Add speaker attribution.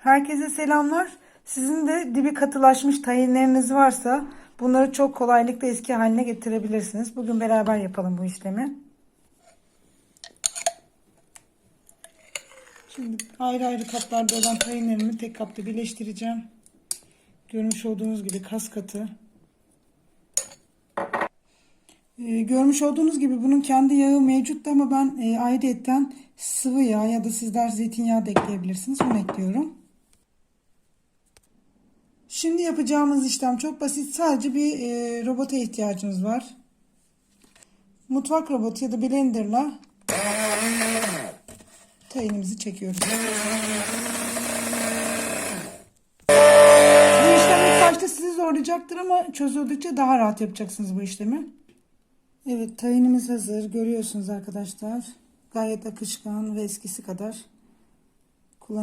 Speaker 1: Herkese selamlar. Sizin de dibi katılaşmış tayinleriniz varsa bunları çok kolaylıkla eski haline getirebilirsiniz. Bugün beraber yapalım bu işlemi. Şimdi ayrı ayrı kaplarda olan tayinlerimi tek kapta birleştireceğim. Görmüş olduğunuz gibi kas katı. Ee, görmüş olduğunuz gibi bunun kendi yağı mevcuttu ama ben e, ayrıyetten sıvı yağ ya da sizler zeytinyağı da ekleyebilirsiniz. Onu ekliyorum. Şimdi yapacağımız işlem çok basit. Sadece bir e, robota ihtiyacımız var. Mutfak robotu ya da blenderla tayinimizi çekiyoruz. Bu işlem ilk başta sizi zorlayacaktır ama çözüldükçe daha rahat yapacaksınız bu işlemi. Evet tayinimiz hazır. Görüyorsunuz arkadaşlar. Gayet akışkan ve eskisi kadar kullanışlı.